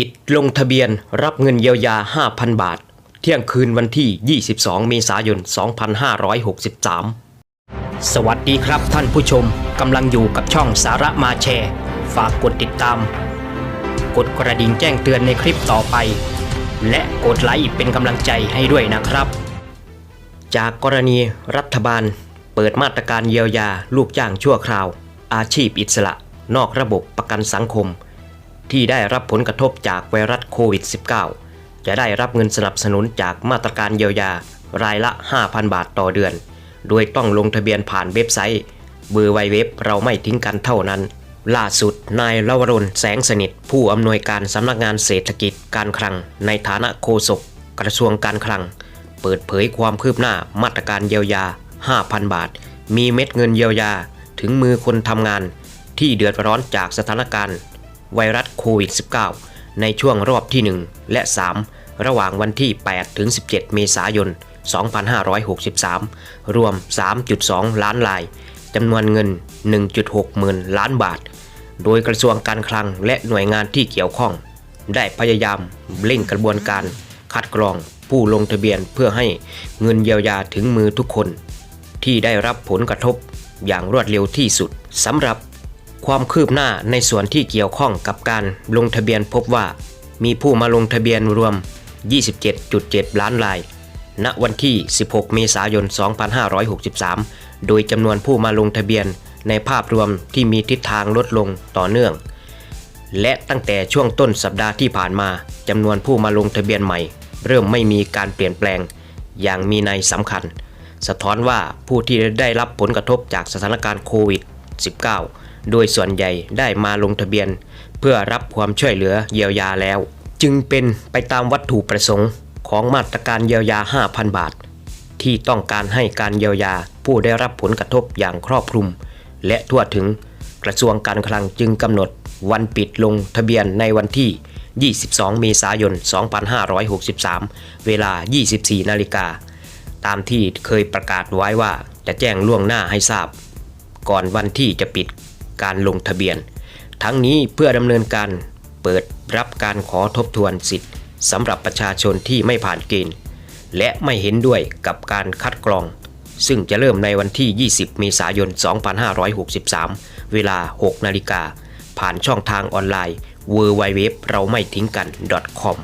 ปิดลงทะเบียนรับเงินเยียวยา 5,000 บาท เที่ยงคืนวันที่ 22 เมษายน 2563 สวัสดีครับท่านผู้ชมกำลังอยู่กับช่องสาระมาแชร์ ฝากกดติดตาม กดกระดิ่งแจ้งเตือนในคลิปต่อไป และกดไลค์เป็นกำลังใจให้ด้วยนะครับ จากกรณีรัฐบาล เปิดมาตรการเยียวยาลูกจ้างชั่วคราว อาชีพอิสระ นอกระบบประกันสังคม ที่ได้รับผลกระทบจากไวรัสโควิด -19 จะได้รับเงินสนับสนุนจากมาตรการเยียวยารายละ 5,000 บาทต่อเดือน โดยต้องลงทะเบียนผ่านเว็บไซต์เบอร์ไวเว็บเราไม่ทิ้งกันเท่านั้น ล่าสุดนายลวรนแสงสนิท ผู้อำนวยการสำนักงานเศรษฐกิจการคลัง ในฐานะโฆษกกระทรวงการคลัง เปิดเผยความคืบหน้ามาตรการเยียวยา 5,000 บาท มีเม็ดเงินเยียวยาถึงมือคนทำงาน ที่เดือดร้อนจากสถานการณ์ ไวรัสโควิด -19 ในช่วงรอบที่ 1 และ 3 ระหว่างวันที่ 8 ถึง 17 เมษายน 2563 รวม 3.2 ล้านลาย จำนวนเงิน 1.6หมื่นล้านบาท โดยกระทรวงการคลังและหน่วยงานที่เกี่ยวข้อง ได้พยายามเร่งกระบวนการคัดกรองผู้ลงทะเบียนเพื่อให้เงินเยียวยาถึงมือทุกคน ที่ได้รับผลกระทบอย่างรวดเร็วที่สุดสำหรับ ความคืบหน้าในส่วนที่เกี่ยวข้องกับการลงทะเบียนพบว่า มีผู้มาลงทะเบียนรวม 27.7 ล้านราย ณ วันที่ 16 เมษายน 2563 โดยจำนวนผู้มาลงทะเบียนในภาพรวมที่มีทิศทางลดลงต่อเนื่อง และตั้งแต่ช่วงต้นสัปดาห์ที่ผ่านมาจำนวนผู้มาลงทะเบียนใหม่ เริ่มไม่มีการเปลี่ยนแปลง อย่างมีนัยสำคัญ สะท้อนว่าผู้ที่ได้รับผลกระทบจากสถานการณ์โควิด -19 โดยส่วนใหญ่ได้มาลงทะเบียน เพื่อรับความช่วยเหลือเยียวยาแล้ว จึงเป็นไปตามวัตถุประสงค์ของมาตรการเยียวยา 5,000 บาท ที่ต้องการให้การเยียวยาผู้ได้รับผลกระทบอย่างครอบคลุม และทั่วถึงกระทรวงการคลังจึงกำหนดวันปิดลงทะเบียนในวันที่ 22 เมษายน 2563 เวลา 24 นาฬิกา ตามที่เคยประกาศไว้ว่าจะแจ้งล่วงหน้าให้ทราบ ก่อนวันที่จะปิด การลงทะเบียน ทั้งนี้เพื่อดำเนินการเปิดรับการขอทบทวนสิทธิ์สำหรับประชาชนที่ไม่ผ่านเกณฑ์และไม่เห็นด้วยกับการคัดกรอง ซึ่งจะเริ่มในวันที่ 20 เมษายน 2563 เวลา 6 นาฬิกา ผ่านช่องทางออนไลน์ w w w เราไม่ทิ้งกัน .com